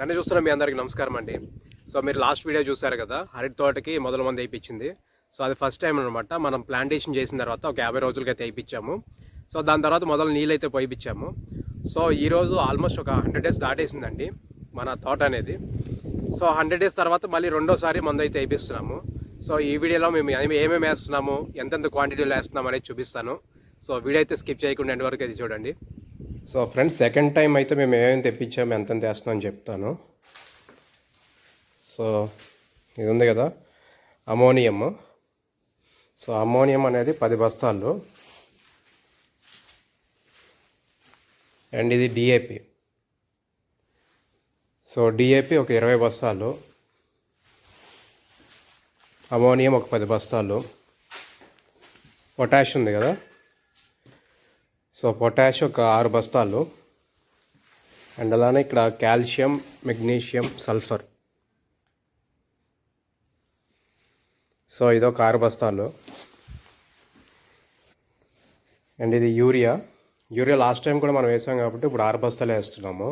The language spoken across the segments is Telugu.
నన్ను చూస్తున్న మీ అందరికీ నమస్కారం అండి. సో మీరు లాస్ట్ వీడియో చూసారు కదా హరిట్ తోటకి మొదల మంది వేయించింది. సో అది ఫస్ట్ టైం అనమాట మనం ప్లాంటేషన్ చేసిన తర్వాత ఒక యాభై రోజులకైతే అయితే వేయించాము. సో దాని తర్వాత మొదలు నీళ్ళైతే పోయిపించాము. సో ఈరోజు ఆల్మోస్ట్ ఒక హండ్రెడ్ డేస్ దాటేసిందండి మన తోట అనేది. సో హండ్రెడ్ డేస్ తర్వాత మళ్ళీ రెండోసారి మందు అయితే వేయిస్తున్నాము సో ఈ వీడియోలో మేము ఏమేమి వేస్తున్నాము ఎంతెంత క్వాంటిటీలో వేస్తున్నాం అనేది చూపిస్తాను. సో వీడియో అయితే స్కిప్ చేయకుండా ఎంతవరకు వరకు అయితే చూడండి. సో ఫ్రెండ్స్ సెకండ్ టైం అయితే మేము ఏమేమి తెప్పించాము ఎంత వేస్తున్నాం చెప్తాను. సో ఇది ఉంది కదా అమోనియం. సో అమోనియం అనేది పది బస్తాలు. అండ్ ఇది డిఏపి సో డిఏపి ఒక ఇరవై బస్తాలు. అమోనియం ఒక పది బస్తాలు. పొటాష్ ఉంది కదా సో పొటాష్ ఒక ఆరు బస్తాలు. అండ్ అలానే ఇక్కడ కాల్షియం మెగ్నీషియం సల్ఫర్. సో ఇది ఒక ఆరు బస్తాలు. అండ్ ఇది యూరియా. యూరియా లాస్ట్ టైం కూడా మనం వేసాం కాబట్టి ఇప్పుడు ఆరు బస్తాలు వేస్తున్నాము.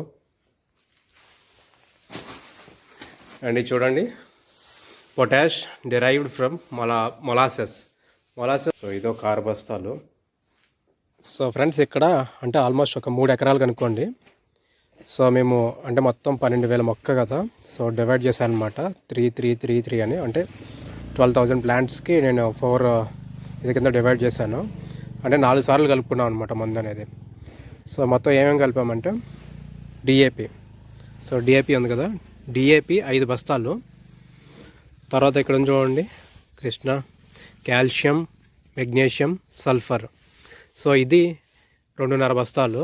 అండ్ ఇది చూడండి. పొటాష్ డిరైవ్డ్ ఫ్రమ్ మొలా మొలాసెస్. మొలాసెస్. సో ఇది ఒక ఆరు బస్తాలు. సో ఫ్రెండ్స్ ఇక్కడ అంటే ఆల్మోస్ట్ ఒక మూడు ఎకరాలు కనుక్కోండి. సో మేము అంటే మొత్తం పన్నెండు వేల మొక్క కదా. సో డివైడ్ చేశాను అనమాట త్రీ త్రీ త్రీ త్రీ అని. అంటే ట్వెల్వ్ థౌజండ్ ప్లాంట్స్కి నేను ఫోర్ ఇది కింద డివైడ్ చేశాను. అంటే నాలుగు సార్లు కలుపుకున్నాం అనమాట మందు అనేది. సో మొత్తం ఏమేమి కలిపామంటే డిఏపి. సో డిఏపి ఉంది కదా. డిఏపి ఐదు బస్తాలు. తర్వాత ఇక్కడ చూడండి. Krishna calcium magnesium sulphur. So ఇది రెండున్నర బస్తాలు.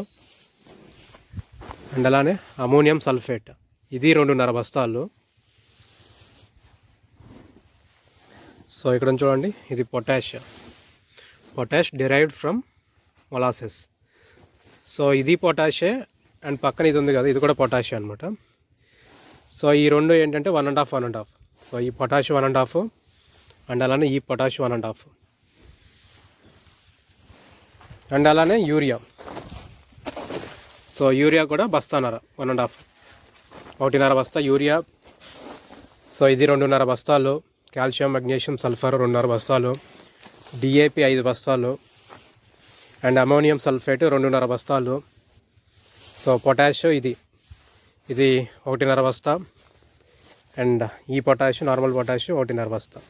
అండ్ అలానే అమోనియం సల్ఫేట్. ఇది రెండున్నర బస్తాలు. సో ఇక్కడ చూడండి ఇది potash. Potash derived from molasses so ఇది పొటాషే అండ్ పక్కన ఇది ఉంది కదా ఇది కూడా పొటాషే అనమాట సో ఈ రెండు ఏంటంటే one and half one and half. So ఈ potash one and half and అలానే ఈ potash one and half. And అలానే యూరియా. సో యూరియా కూడా బస్తాన్నర వన్ అండ్ హాఫ్ ఒకటిన్నర బస్తా యూరియా. సో ఇది రెండున్నర బస్తాలు. కాల్షియం మెగ్నీషియం సల్ఫర్ రెండున్నర బస్తాలు. డిఏపి ఐదు బస్తాలు. అండ్ అమోనియం సల్ఫేట్ రెండున్నర బస్తాలు. సో పొటాష్ ఇది. ఇది ఒకటిన్నర బస్తా. అండ్ ఈ పొటాష్ నార్మల్ పొటాష్ ఒకటిన్నర బస్తా.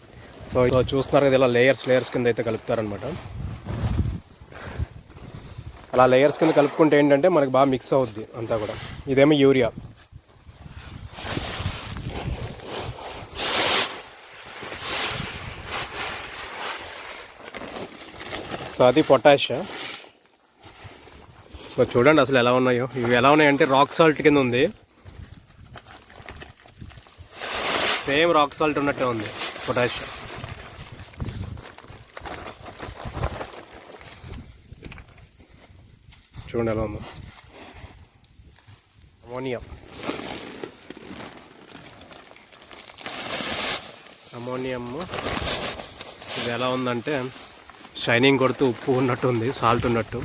సో సో చూస్తున్నారు కదా ఇలా లేయర్స్ లేయర్స్ కింద అయితే కలుపుతారనమాట అలా లేయర్స్ కింద కలుపుకుంటే ఏంటంటే మనకు బాగా మిక్స్ అవుద్ది అంతా కూడా. ఇదేమో యూరియా. సో అది పొటాష్ సో చూడండి అసలు ఎలా ఉన్నాయో. ఇవి ఎలా ఉన్నాయంటే రాక్ సాల్ట్ కింద ఉంది. సేమ్ రాక్ సాల్ట్ ఉన్నట్టే ఉంది పొటాష్ చూడండి ఎలా ఉందో. అమోనియా అమోనియం ఇది ఎలా ఉందంటే షైనింగ్ కొడుతూ ఉప్పు ఉన్నట్టు ఉంది సాల్ట్ ఉన్నట్టు.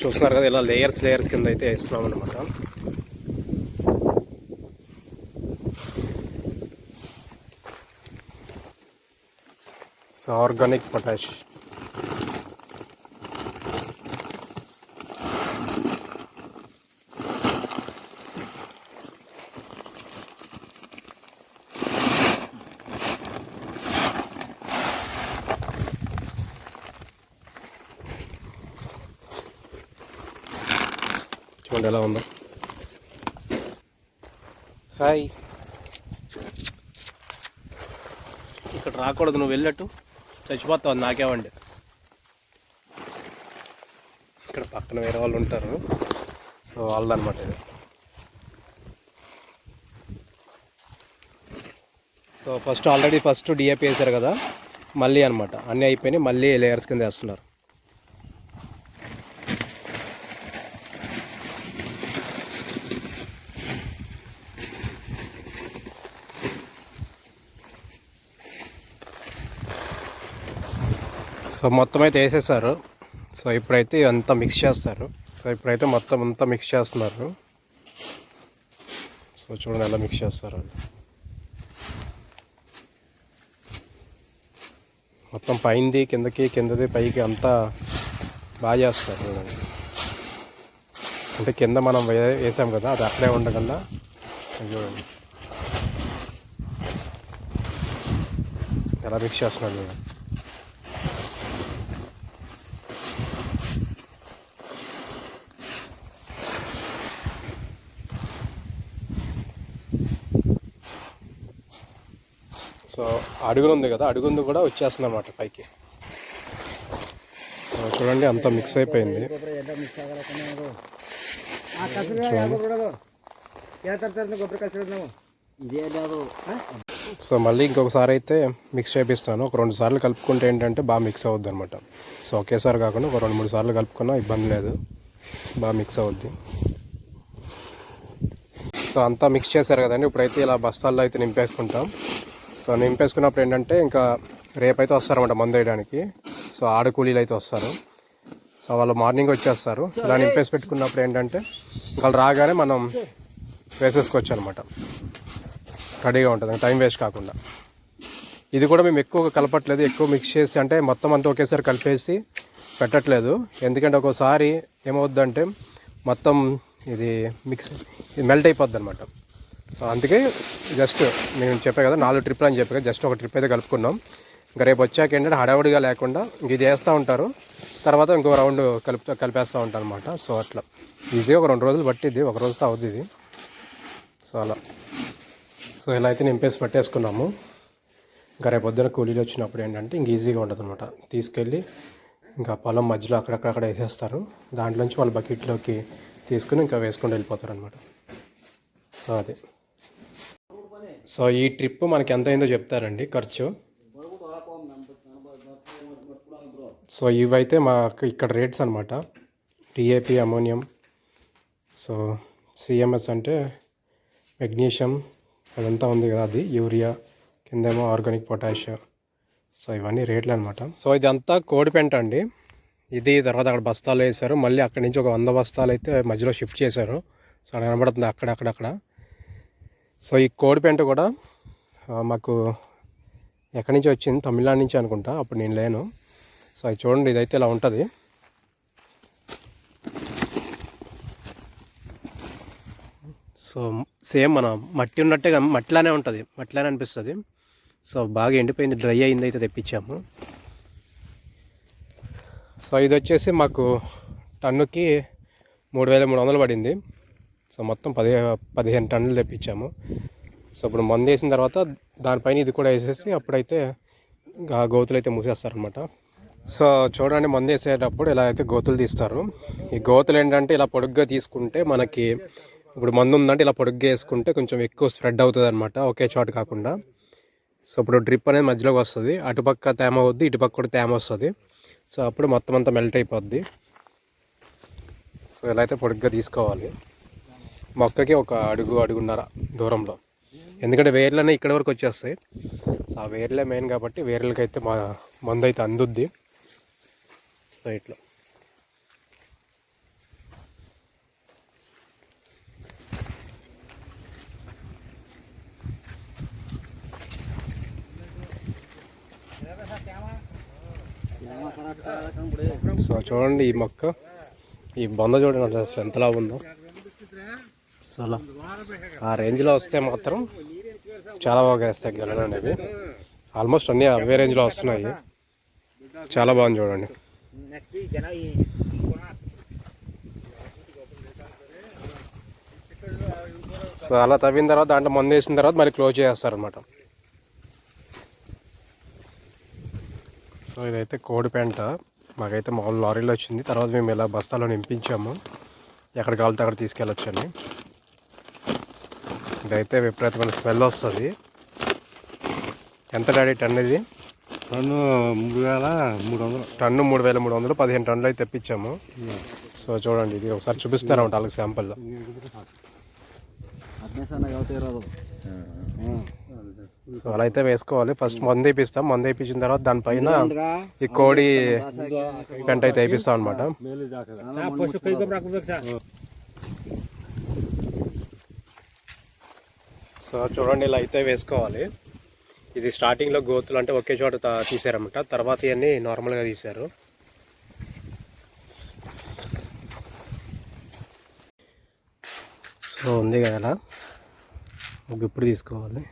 చూస్తున్నారు కదా ఇలా లేయర్స్ లేయర్స్ కింద అయితే వేస్తున్నాం అనమాట సో ఆర్గానిక్ పొటాష్. చూసుకోండి ఎలా ఉందో. హాయ్. ఇక్కడ రాకూడదు నువ్వు వెళ్ళట్టు. చచ్చిపోతావు నాకేమండి ఇక్కడ పక్కన వేరే వాళ్ళు ఉంటారు. సో వాళ్ళదన్నమాట ఇది. So first already first DAP వేశారు కదా. మళ్ళీ అనమాట అన్నీ అయిపోయినాయి మళ్ళీ లేయర్స్ కింద వేస్తున్నారు. సో మొత్తం అయితే వేసేసారు. సో ఇప్పుడైతే అంతా మిక్స్ చేస్తారు. సో ఇప్పుడైతే మొత్తం అంతా మిక్స్ చేస్తున్నారు. సో చూడండి ఎలా మిక్స్ చేస్తారు. మొత్తం పైంది కిందకి కిందది పైకి అంతా బాగా చేస్తారు చూడండి. అంటే కింద మనం వే- వేసాం కదా అది అక్కడే ఉండకుండా చూడండి. ఎలా మిక్స్ చేస్తున్నాడు చూడండి. సో అడుగులు ఉంది కదా అడుగుంది కూడా వచ్చేస్తుంది అనమాట పైకి. చూడండి అంత మిక్స్ అయిపోయింది. సో మళ్ళీ ఇంకొకసారి అయితే మిక్స్ చేపిస్తాను. ఒక రెండు సార్లు కలుపుకుంటే ఏంటంటే బాగా మిక్స్ అవుద్ది అనమాట సో ఒకేసారి కాకుండా ఒక రెండు మూడు సార్లు కలుపుకున్నా ఇబ్బంది లేదు. బాగా మిక్స్ అవుద్ది. సో అంతా మిక్స్ చేశారు కదండి. ఇప్పుడైతే ఇలా బస్తాల్లో అయితే నింపేసుకుంటాం. సో నింపేసుకున్నప్పుడు ఏంటంటే ఇంకా రేపైతే వస్తారన్నమాట మందు వేయడానికి. సో ఆడ కూలీలు అయితే వస్తారు. సో వాళ్ళు మార్నింగ్ వచ్చేస్తారు. ఇలా నింపేసి పెట్టుకున్నప్పుడు ఏంటంటే వాళ్ళు రాగానే మనం వేసేసుకోవచ్చు అనమాట రెడీగా ఉంటుంది. టైం వేస్ట్ కాకుండా. ఇది కూడా మేము ఎక్కువ కలపట్లేదు. ఎక్కువ మిక్స్ చేసి అంటే మొత్తం అంతా ఒకేసారి కలిపేసి పెట్టట్లేదు. ఎందుకంటే ఒక్కోసారి ఏమవుద్దంటే మొత్తం ఇది మిక్స్ ఇది మెల్ట్ అయిపోద్ది అనమాట సో అందుకే జస్ట్ నేను చెప్పా కదా నాలుగు ట్రిప్లు అని చెప్పా జస్ట్ ఒక ట్రిప్ అయితే కలుపుకున్నాం. ఇంకా రేపు వచ్చాక ఏంటంటే హడావుడిగా లేకుండా ఇంక ఇది వేస్తూ ఉంటారు. తర్వాత ఇంకో రౌండ్ కలుపుతూ కలిపేస్తూ ఉంటారు అనమాట సో అట్లా. ఈజీగా ఒక రెండు రోజులు పట్టిద్ది ఒక రోజుతో అవుద్ది ఇది సో అలా. సో ఇలా అయితే నింపేసి పట్టేసుకున్నాము. ఇంకా రేపు పొద్దున కూలీలు వచ్చినప్పుడు ఏంటంటే ఇంక ఈజీగా ఉంటుంది అనమాట తీసుకెళ్ళి ఇంకా పొలం మధ్యలో అక్కడక్కడక్కడ వేసేస్తారు. దాంట్లోంచి వాళ్ళ బకెట్లోకి తీసుకుని ఇంకా వేసుకొని వెళ్ళిపోతారు అనమాట సో అది. సో ఈ ట్రిప్ మనకి ఎంత అయిందో చెప్తారండి ఖర్చు. సో ఇవైతే మాకు ఇక్కడ రేట్స్ అనమాట టీఏపీ అమోనియం. సో సిఎంఎస్ అంటే మెగ్నీషియం అదంతా ఉంది కదా అది యూరియా కిందేమో ఆర్గానిక్ పొటాష్ సో ఇవన్నీ రేట్లు అనమాట సో ఇదంతా కోడిపెంట అండి. ఇది తర్వాత అక్కడ బస్తాలు వేశారు. మళ్ళీ అక్కడి నుంచి ఒక వంద బస్తాలు అయితే మధ్యలో షిఫ్ట్ చేశారు. సో అక్కడ కనబడుతుంది అక్కడ అక్కడక్కడ సో ఈ కోడి పెంట కూడా మాకు ఎక్కడి నుంచి వచ్చింది? తమిళనాడు నుంచి అనుకుంటా. అప్పుడు నేను లేను. సో అది చూడండి ఇదైతే ఇలా ఉంటుంది. సో సేమ్ మన మట్టి ఉన్నట్టుగా మట్టిలానే ఉంటుంది. మట్టిలానే అనిపిస్తుంది. సో బాగా ఎండిపోయింది డ్రై అయింది అయితే తెప్పించాము. సో ఇది వచ్చేసి మాకు టన్నుకి మూడు వేల మూడు వందలు పడింది. సో మొత్తం పది పదిహేను టన్నులు తెప్పించాము. సో ఇప్పుడు మందు వేసిన తర్వాత దానిపైన ఇది కూడా వేసేసి అప్పుడైతే గోతులు అయితే మూసేస్తారనమాట సో చూడండి మందు వేసేటప్పుడు ఇలా అయితే గోతులు తీస్తారు. ఈ గోతులు ఏంటంటే ఇలా పొడుగ్గా తీసుకుంటే మనకి ఇప్పుడు మందు ఉందంటే ఇలా పొడుగ్గా వేసుకుంటే కొంచెం ఎక్కువ స్ప్రెడ్ అవుతుంది అనమాట ఒకే చోట కాకుండా. సో ఇప్పుడు డ్రిప్ అనేది మధ్యలోకి వస్తుంది. అటుపక్క తేమ అవుద్ది ఇటుపక్క కూడా తేమ వస్తుంది. సో అప్పుడు మొత్తం అంతా మెల్ట్ అయిపోద్ది. సో ఇలా అయితే పొడుగ్గా తీసుకోవాలి. మొక్కకి ఒక అడుగు అడుగున్నర దూరంలో. ఎందుకంటే వేర్లనే ఇక్కడ వరకు వచ్చేస్తాయి. సో ఆ వేర్లే మెయిన్ కాబట్టి వేర్లకి అయితే మా మందు అయితే అందుద్ది. సో ఇట్లా. సో చూడండి ఈ మొక్క. ఈ బొంద చూడండి అసలు ఎంతలా ఉందో అసలు ఆ రేంజ్లో వస్తే మాత్రం చాలా బాగా వేస్తాయి గెలలు అనేవి. ఆల్మోస్ట్ అన్నీ అవే రేంజ్లో వస్తున్నాయి. చాలా బాగుంది చూడండి. సో అలా తవ్విన తర్వాత దాంట్లో మందు వేసిన తర్వాత మళ్ళీ క్లోజ్ చేస్తారనమాట సో ఇదైతే కోడి పెంట. మాకైతే మామూలు లారీలో వచ్చింది. తర్వాత మేము ఇలా బస్తాలో నింపించాము. ఎక్కడ కావాలితే అక్కడ తీసుకెళ్ళొచ్చండి ఇదైతే విపరీతమైన స్మెల్ వస్తుంది. ఎంత డాడీ టన్ ఇది? టన్ను మూడు వేల మూడు వందలు టన్ను మూడు వేల మూడు వందలు పదిహేను టన్నులు అయితే తెప్పించాము. సో చూడండి ఇది ఒకసారి చూపిస్తారా అనమాట వాళ్ళకి శాంపుల్? సో అలా అయితే వేసుకోవాలి. ఫస్ట్ మందు వేపిస్తాం. మందు వేయించిన తర్వాత దానిపైన ఈ కోడి పెంట అయితే వేపిస్తాం అనమాట సో చూడండి ఇలా అయితే వేసుకోవాలి. ఇది స్టార్టింగ్లో గోతులు అంటే ఒకే చోట తీసారనమాట తీసారన్నమాట. తర్వాత ఇవన్నీ నార్మల్గా తీశారు. సో ఉంది కదా అలా ఒక ఇప్పుడు తీసుకోవాలి.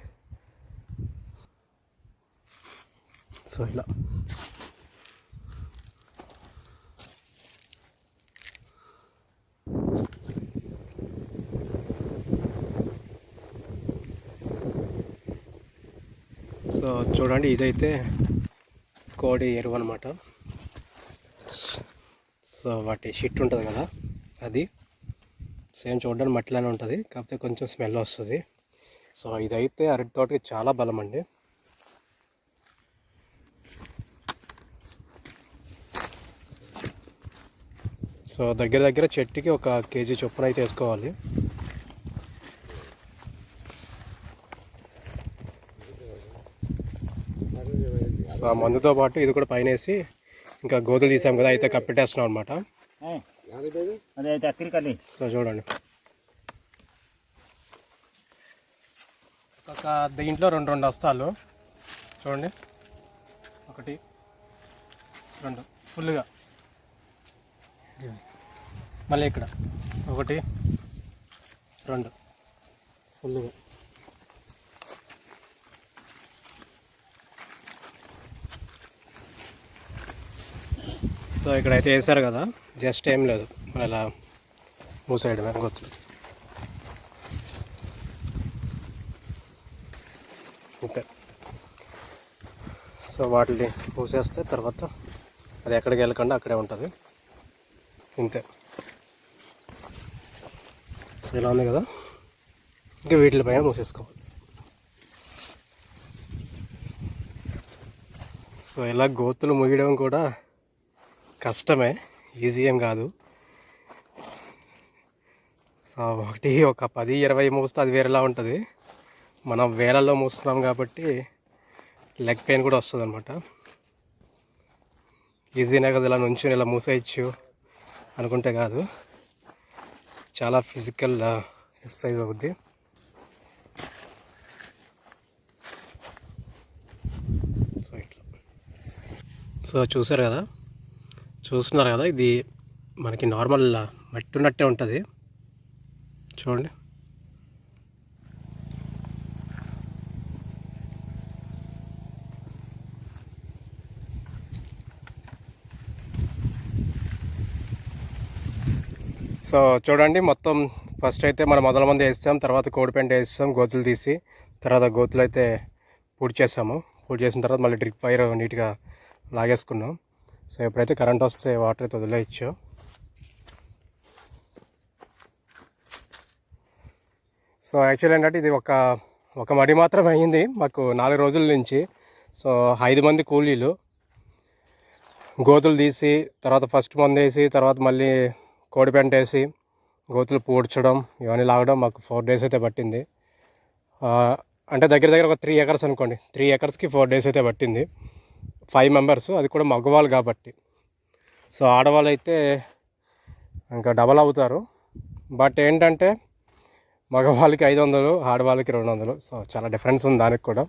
సో ఇలా. సో చూడండి ఇదైతే కోడి ఎరువు అనమాట సో వాటి షిట్ ఉంటుంది కదా అది సేమ్ చూడడానికి మట్టిలానే ఉంటుంది కాకపోతే కొంచెం స్మెల్ వస్తుంది. సో ఇదైతే అరటి తోటకి చాలా బలం అండి. సో దగ్గర దగ్గర చెట్టుకి ఒక కేజీ చొప్పున అయితే వేసుకోవాలి. సో ఆ మందుతో పాటు ఇది కూడా పైన వేసి ఇంకా గోతులు తీసాం కదా అయితే కప్పెట్టేస్తున్నాం అనమాట సో చూడండి. ఒక దీంట్లో రెండు రెండు వస్తాలు చూడండి. ఒకటి రెండు. ఫుల్గా మళ్ళీ ఇక్కడ. ఒకటి రెండు. ఫుల్గా సో ఇక్కడైతే వేసారు కదా? జస్ట్ ఏం లేదు. మన ఇలా మూసేయడమే గొత్తు అంతే. సో వాటిని మూసేస్తే తర్వాత అది ఎక్కడికి వెళ్ళకుండా అక్కడే ఉంటుంది. ఇంతే సో ఇలా ఉంది కదా? ఇంకా వీటిపైన మూసేసుకోవాలి. సో ఇలా గోతులు ముగియడం కూడా కష్టమే ఈజీ ఏం కాదు. సో ఒకటి ఒక పది ఇరవై మూస్తే అది వేరేలా ఉంటుంది. మనం వేలల్లో మూస్తున్నాం కాబట్టి లెగ్ పెయిన్ కూడా వస్తుంది అనమాట ఈజీనే కదా ఇలా నుంచి ఇలా మూసేయచ్చు అనుకుంటే కాదు. చాలా ఫిజికల్ ఎక్సర్సైజ్ అవుద్ది. సో ఇట్లా. సో చూసారు కదా? చూస్తున్నారు కదా ఇది మనకి నార్మల్ మట్టి ఉన్నట్టే ఉంటుంది. చూడండి. సో చూడండి మొత్తం ఫస్ట్ అయితే మనం మొదల మంది వేస్తాం తర్వాత కోడిపెంట వేస్తాం గోతులు తీసి తర్వాత గోతులు అయితే పూడి చేస్తాము పూడి చేసిన తర్వాత మళ్ళీ డ్రిప్ వైర్ నీట్గా లాగేసుకున్నాం. సో ఎప్పుడైతే కరెంట్ వస్తే వాటర్ అయితే వదిలేయచ్చు. సో యాక్చువల్ ఏంటంటే ఇది ఒక ఒక మడి మాత్రం అయ్యింది మాకు నాలుగు రోజుల నుంచి. సో ఐదు మంది కూలీలు. గోతులు తీసి తర్వాత ఫస్ట్ మందు వేసి తర్వాత మళ్ళీ కోడిపెంట వేసి గోతులు పూడ్చడం ఇవన్నీ లాగడం మాకు ఫోర్ డేస్ అయితే పట్టింది. అంటే దగ్గర దగ్గర ఒక త్రీ ఎకర్స్ అనుకోండి. త్రీ ఎకర్స్కి ఫోర్ డేస్ అయితే పట్టింది. ఫైవ్ మెంబర్స్ అది కూడా మగవాళ్ళు కాబట్టి. సో ఆడవాళ్ళు అయితే ఇంకా డబల్ అవుతారు. బట్ ఏంటంటే మగవాళ్ళకి ఐదు వందలు ఆడవాళ్ళకి రెండు వందలు. సో చాలా డిఫరెన్స్ ఉంది దానికి కూడా.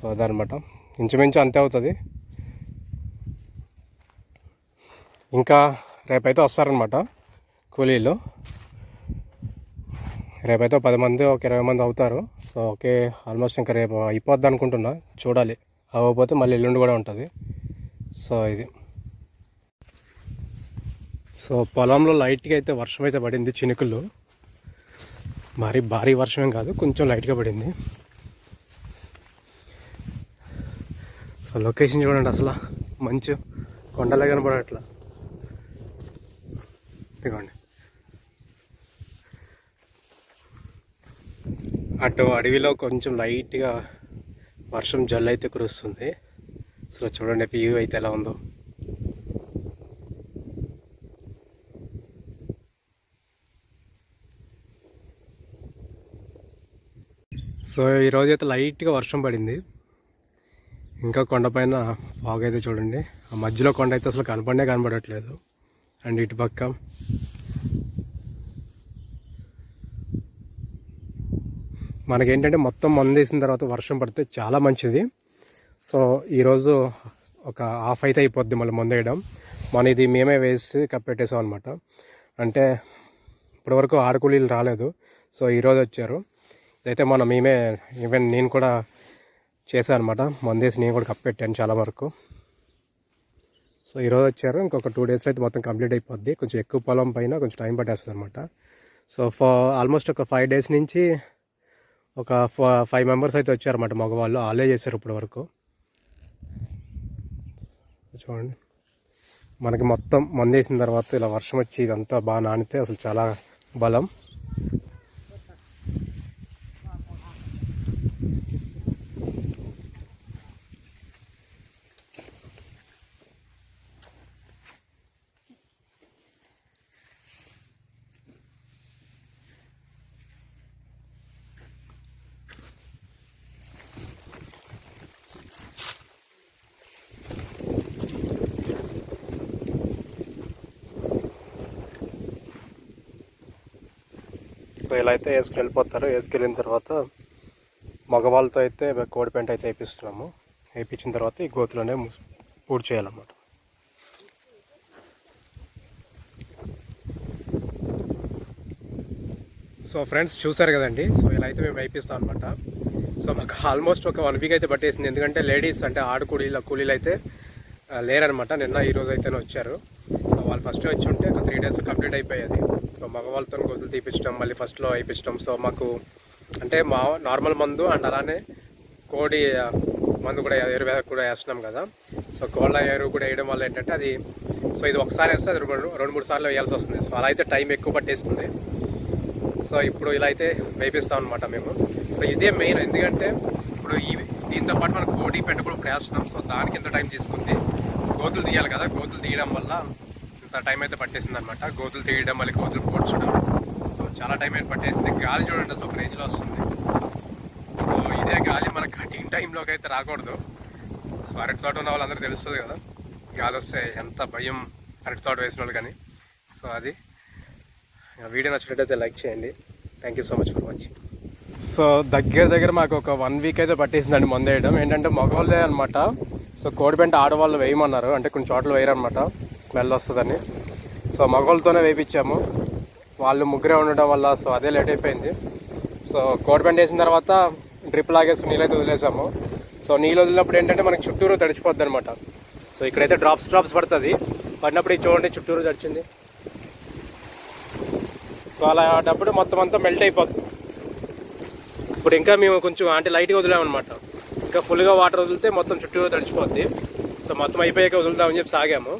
సో అదనమాట ఇంచుమించు అంతే అవుతుంది. ఇంకా రేపైతే వస్తారనమాట కూలీలు. రేపైతే పది మంది ఒక ఇరవై మంది అవుతారు. సో ఓకే ఆల్మోస్ట్ ఇంకా రేపు అయిపోద్ది అనుకుంటున్నా. చూడాలి. అవ్వకపోతే మళ్ళీ ఎల్లుండి కూడా ఉంటుంది. సో ఇది. సో పొలంలో లైట్గా అయితే వర్షం అయితే పడింది చినుకులు. మరీ భారీ వర్షం కాదు కొంచెం లైట్గా పడింది. సో లొకేషన్ చూడండి అసలు. మంచు కొండలే కనపడట్లా. ఇదిగోండి. అటు అడవిలో కొంచెం లైట్గా వర్షం జల్లు అయితే కురుస్తుంది. అసలు చూడండి వ్యూ అయితే ఎలా ఉందో. సో ఈరోజు అయితే లైట్గా వర్షం పడింది. ఇంకా కొండపైన ఫాగ్ అయితే చూడండి. ఆ మధ్యలో కొండ అయితే అసలు కనపడనే కనపడట్లేదు. అండ్ ఇటు మనకేంటంటే మొత్తం మందేసిన తర్వాత వర్షం పడితే చాలా మంచిది. సో ఈరోజు ఒక హాఫ్ అయితే అయిపోద్ది మళ్ళీ మందేయడం మన ఇది మేమే వేసి కప్పెట్టేసాం అనమాట అంటే ఇప్పటివరకు ఆరు కూలీలు రాలేదు. సో ఈరోజు వచ్చారు. ఇదైతే మనం మేమే ఈవెన్ నేను కూడా చేశాను అనమాట మందేసి నేను కూడా కప్పెట్టాను చాలా వరకు. సో ఈరోజు వచ్చారు. ఇంకొక టూ డేస్లో అయితే మొత్తం కంప్లీట్ అయిపోద్ది. కొంచెం ఎక్కువ పొలం పైన కొంచెం టైం పట్టేస్తుంది అనమాట సో ఫర్ ఆల్మోస్ట్ ఒక ఫైవ్ డేస్ నుంచి ఒక ఫైవ్ మెంబర్స్ అయితే వచ్చారన్నమాట మగవాళ్ళు. వాళ్ళే చేశారు ఇప్పటి వరకు. చూడండి. మనకి మొత్తం మందేసిన తర్వాత ఇలా వర్షం వచ్చి ఇదంతా బాగా నానితే అసలు చాలా బలం. సో ఇలా అయితే వేసుకుని వెళ్ళిపోతారు వేసుకెళ్ళిన తర్వాత మగవాళ్ళతో అయితే కోడి పెంట అయితే వేపిస్తున్నాము. వేయించిన తర్వాత ఈ గోతులోనే పూర్తి పూడి చేయాలన్నమాట. సో ఫ్రెండ్స్ చూసారు కదండి? సో ఇలా అయితే మేము వేయిస్తాం అనమాట సో మాకు ఆల్మోస్ట్ ఒక వన్ వీక్ అయితే పట్టేసింది. ఎందుకంటే లేడీస్ అంటే ఆడు కూలీలు కూలీలు అయితే లేరనమాట నిన్న ఈ రోజు అయితేనే వచ్చారు. సో వాళ్ళు ఫస్ట్ వచ్చి ఉంటే ఒక త్రీ డేస్ కంప్లీట్ అయిపోయేది. మగవాళ్ళతో గొంతులు తీపించడం మళ్ళీ ఫస్ట్లో వేయించడం సో మాకు అంటే మా నార్మల్ మందు అండ్ అలానే కోడి మందు కూడా ఎరువు కూడా వేస్తున్నాం కదా. సో కోళ్ళ ఎరువు కూడా వేయడం వల్ల ఏంటంటే అది సో ఇది ఒకసారి వేస్తే అది రెండు రెండు మూడు సార్లు వేయాల్సి వస్తుంది. సో అలా అయితే టైం ఎక్కువ పట్టేస్తుంది. సో ఇప్పుడు ఇలా అయితే వేపిస్తాం అనమాట మేము. సో ఇదే మెయిన్ ఎందుకంటే ఇప్పుడు ఈ దీంతో పాటు మనం కోడి పెట్టకుండా ఇప్పుడు వేస్తున్నాం. సో దానికి ఎంత టైం తీసుకుంది? గోతులు తీయాలి కదా. గోతులు తీయడం వల్ల అంత టైం అయితే పట్టేసింది అనమాట గోతులు తీయడం మళ్ళీ గోతులు పోడ్చడం సో చాలా టైం అయితే పట్టేసింది. గాలి చూడండి అసలు ఒక రేంజ్లో వస్తుంది. సో ఇదే గాలి మన కటింగ్ టైంలోకి అయితే రాకూడదు. సో అరటి తోట ఉన్న వాళ్ళందరూ తెలుస్తుంది కదా. గాలి వస్తే ఎంత భయం అరటి తోట వేసిన వాళ్ళు కానీ. సో అది. వీడియో నచ్చినట్టయితే లైక్ చేయండి. Thank you so much for watching so దగ్గర దగ్గర మాకు ఒక వన్ వీక్ అయితే పట్టేసిందండి మందు వేయడం. ఏంటంటే మగవాళ్ళే అనమాట సో కోడిపెంట ఆడవాళ్ళు వేయమన్నారు. అంటే కొన్ని చోట్ల వేయరనమాట స్మెల్ వస్తుందని. సో మగవాళ్ళతోనే వేయించాము వాళ్ళు ముగ్గురే ఉండడం వల్ల సో అదే లేట్ అయిపోయింది. సో కోట్ బెండ్ వేసిన తర్వాత డ్రిప్ లాగేసుకుని నీళ్ళైతే వదిలేసాము. సో నీళ్ళు వదిలినప్పుడు ఏంటంటే మనకి చుట్టూరు తడిచిపోద్ది అనమాట సో ఇక్కడైతే డ్రాప్స్ డ్రాప్స్ పడుతుంది. పడినప్పుడు ఇది చూడండి చుట్టూరు తడిచింది. సో అలాంటప్పుడు మొత్తం అంతా మెల్ట్ అయిపోతుంది ఇప్పుడు ఇంకా మేము కొంచెం అంటే లైట్గా వదిలామన్నమాట. ఇంకా ఫుల్గా వాటర్ వదిలితే మొత్తం చుట్టూరు తడిచిపోద్ది. సో మొత్తం అయిపోయాక వదులుదామని చెప్పి సాగాము.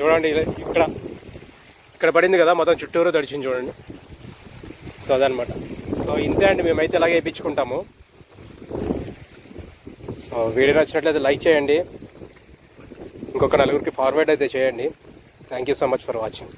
చూడండి ఇక్కడ. ఇక్కడ పడింది కదా మొత్తం చుట్టూరు తడిచింది చూడండి. సో అదనమాట సో ఇంతే అండి మేమైతే ఇలాగే వేయించుకుంటాము. సో వీడియో నచ్చినట్లయితే లైక్ చేయండి. ఇంకొక నలుగురికి ఫార్వర్డ్ అయితే చేయండి. Thank you so much for watching